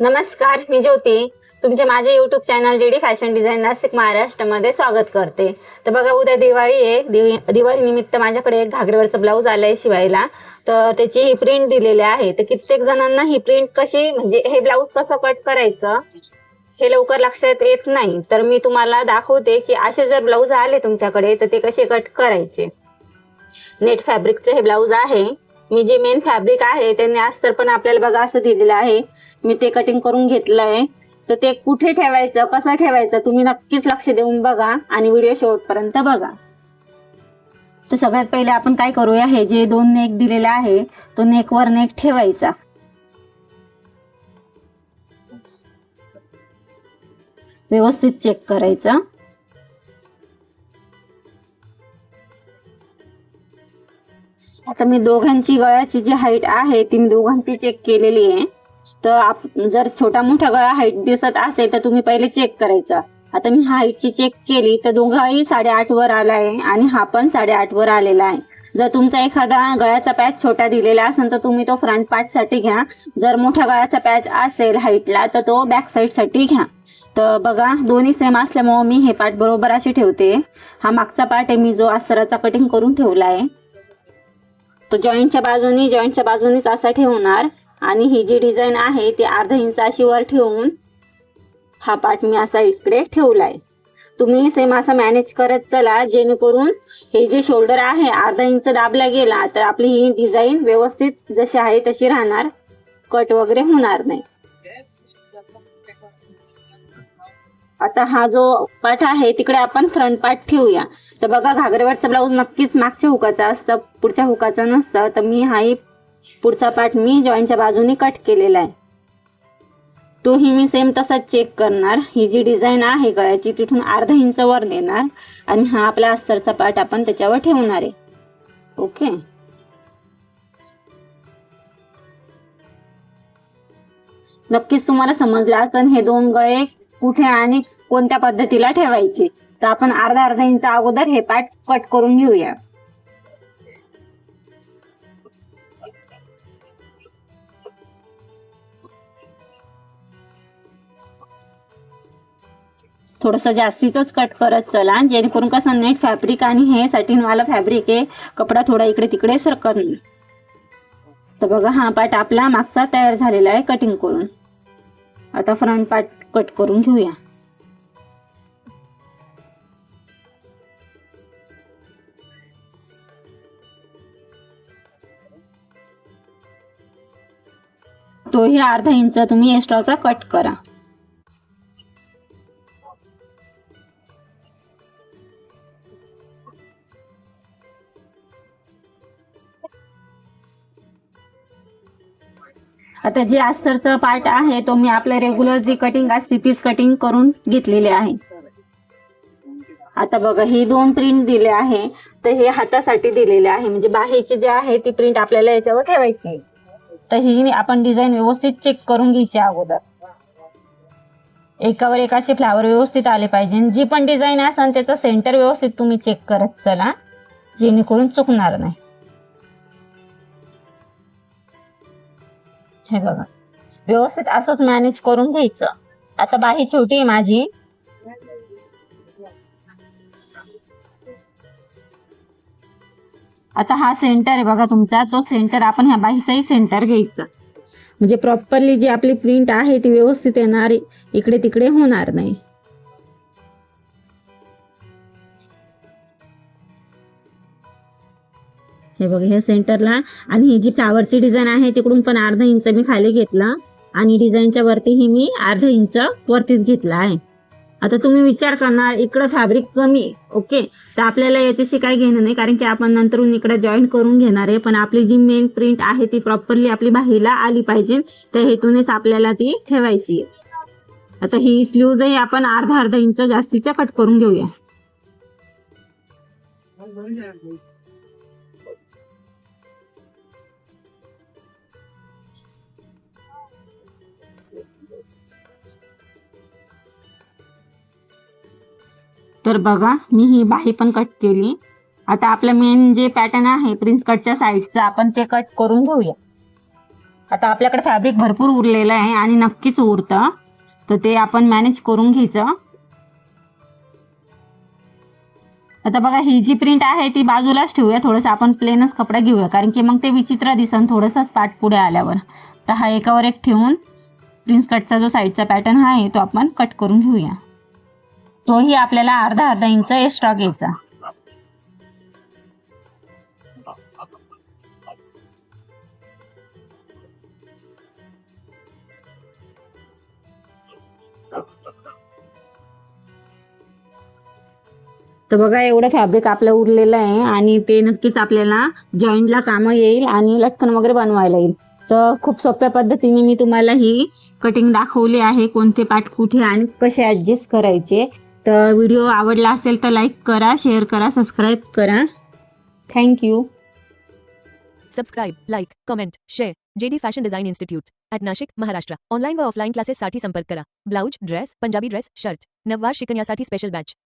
नमस्कार मी ज्योती. तुमचे माझे YouTube channel JD fashion design Nashik महाराष्ट्रामध्ये स्वागत करते. तर बघा उद्या दिवाळी आहे. दिवी दिवाळी निमित्त माझ्याकडे एक घागरेवरचं ब्लाऊज आलंय शिवायला. तर त्याची ही प्रिंट दिलेली आहे. तर कित्येक जणांना ही प्रिंट कशी म्हणजे हे ब्लाऊज कसं कट करायचं हे लवकर लक्षात येत नाही. तर मी तुम्हाला दाखवते की असे जर ब्लाऊज आले तुमच्याकडे तर ते कसे कट करायचे. नेट फॅब्रिकचे हे ब्लाऊज आहे. मी जे मेन फॅब्रिक आहे त्यांनी अस्तर पण आपल्याला बघा असं दिलेलं आहे. मी ते कटिंग करून घेतलं आहे. तर ते कुठे ठेवायचं कसं ठेवायचं तुम्ही नक्कीच लक्ष देऊन बघा आणि व्हिडिओ शेवटपर्यंत बघा. तर सगळ्यात पहिले आपण काय करूया हे जे दोन नेक दिलेले आहे तो नेकवर नेक ठेवायचा. व्यवस्थित चेक करायचा. तर मी दोघांची गळ्याची जी हाईट आहे ती मी दोघांची चेक केलेली आहे. तर आप जर छोटा मोठा गळा हाईट दिसत असेल तर तुम्ही पहिले चेक करायचा. आता मी हाईटची चेक केली तर दोघाही साडेआठ वर आला आहे आणि हा पण साडेआठ वर आलेला आहे. जर तुमचा एखादा गळ्याचा पॅच छोटा दिलेला असेल तर तुम्ही तो फ्रंट पार्टसाठी घ्या. जर मोठ्या गळ्याचा पॅच असेल हाईटला तर तो बॅक साईडसाठी घ्या. तर बघा दोन्ही सेम असल्यामुळं मी हे पार्ट बरोबर असे ठेवते. हा मागचा पार्ट आहे मी जो अस्तराचा कटिंग करून ठेवला आहे. तो जॉईंटच्या बाजूनी जॉईंटच्या बाजूनीच असा ठेवणार. आणि ही जी डिझाईन आहे ती अर्धा इंच अशी वर ठेवून हा पार्ट मी असा इकडे ठेवलाय. तुम्ही सेम असा मॅनेज करत चला जेणेकरून हे जे शोल्डर आहे अर्धा इंच दाबला गेला तर आपली ही डिझाईन व्यवस्थित जशी आहे तशी राहणार. कट वगैरे होणार नाही. आता हा जो पाठ आहे तिकडे आपण फ्रंट पार्ट ठेवूया. तर बघा घागरेवरचं ब्लाऊज नक्कीच मागच्या हुकाचा असतं पुढच्या हुकाचा नसतं. तर मी हाही पुढचा पार्ट मी जॉईनच्या बाजूने कट केलेला आहे. तोही मी सेम तसाच चेक करणार. ही जी डिझाईन आहे गळ्याची तिथून अर्धा इंच वर नेणार आणि हा आपला अस्तरचा पार्ट आपण त्याच्यावर ठेवणार आहे. ओके नक्कीच तुम्हाला समजलं पण हे दोन गळे कुठे आणि कोणत्या पद्धतीला ठेवायचे. तर आपण अर्धा अर्धा इंच अगोदर हे पार्ट कट करून घेऊया. थोडस जास्तीतच कट करत चला जेणेकरून कसं नेट फॅब्रिक आणि हे सॅटिनवाला फॅब्रिक आहे कपडा थोडा इकडे तिकडे सरकत तर बघा हा पार्ट आपला मागचा तयार झालेला आहे कटिंग करून. आता फ्रंट पार्ट कट करून घेऊया. तोही अर्धा इंच तुम्ही एक्स्ट्राचा कट करा. आता जे अस्तरचा पार्ट आहे तो मी आपल्या रेग्युलर जी कटिंग असते तीच कटिंग करून घेतलेली आहे. आता बघा ही दोन प्रिंट दिले आहे. तर हे हातासाठी दिलेले आहे. म्हणजे बाहेरची जे आहे ती प्रिंट आपल्याला याच्यावर ठेवायची. तर ही आपण डिझाईन व्यवस्थित चेक करून घ्यायची अगोदर. एकावर एक असे फ्लावर व्यवस्थित आले पाहिजे. जी पण डिझाईन असेल त्याचं सेंटर व्यवस्थित तुम्ही चेक करत चला. जेणेकरून चुकणार नाही. हे बघा. व्यवस्थित असंच मॅनेज करून घ्यायचं. आता बाही छोटी आहे माझी. आता हा सेंटर आहे बघा तुमचा. तो सेंटर आपण ह्या बाहीचाही सेंटर घ्यायचा. म्हणजे प्रॉपरली जी आपली प्रिंट आहे ती व्यवस्थित येणार इकडे तिकडे होणार नाही. हे बघा हे सेंटरला आणि ही जी फ्लावरची डिझाईन आहे तिकडून पण अर्धा इंच मी खाली घेतला. आणि डिझाईनच्या वरतीही मी अर्धा इंच वरतीच घेतला आहे. आता तुम्ही विचार करणार इकडं फॅब्रिक कमी ओके तर आपल्याला याच्याशी काही घेणं नाही कारण की आपण नंतरून इकडे जॉईन करून घेणार आहे. पण आपली जी मेन प्रिंट आहे ती प्रॉपरली आपली बाहेरला आली पाहिजे. त्या हेतूनेच आपल्याला ती ठेवायची आता ही स्लीवजही आपण अर्धा अर्धा इंच जास्तीच्या कट करून घेऊया. तर बघा मी ही बाही पण कट केली. आता आपलं मेन जे पॅटर्न आहे प्रिन्स कटच्या साईडचं आपण ते कट करून घेऊया. आता आपल्याकडे फॅब्रिक भरपूर उरलेलं आहे आणि नक्कीच उरतं. तर ते आपण मॅनेज करून घ्यायचं. आता बघा ही जी प्रिंट आहे ती बाजूलाच ठेवूया. थोडंसं आपण प्लेनच कपडा घेऊया कारण की मग ते विचित्र दिसन थोडंसंच पाठ पुढे आल्यावर. तर हा एकावर एक ठेवून प्रिन्स कटचा जो साईडचा पॅटर्न आहे तो आपण कट करून घेऊया. तोही आपल्याला अर्धा अर्धा इंच एक्स्ट्रा घ्यायचा. तर बघा एवढं फॅब्रिक आपलं उरलेलं आहे आणि ते नक्कीच आपल्याला जॉईंटला कामं येईल आणि लटकन वगैरे बनवायला येईल. तर खूप सोप्या पद्धतीने मी तुम्हाला ही कटिंग दाखवली आहे कोणते पाठ कुठे आणि कसे ॲडजस्ट करायचे. तर व्हिडिओ आवडला असेल तर लाईक करा, शेअर करा, सबस्क्राईब करा. Thank you subscribe like comment share JD fashion design institute at Nashik Maharashtra online व ऑफलाईन क्लासेससाठी संपर्क करा. Blouse dress Punjabi dress shirt नववार शिकण्यासाठी स्पेशल बॅच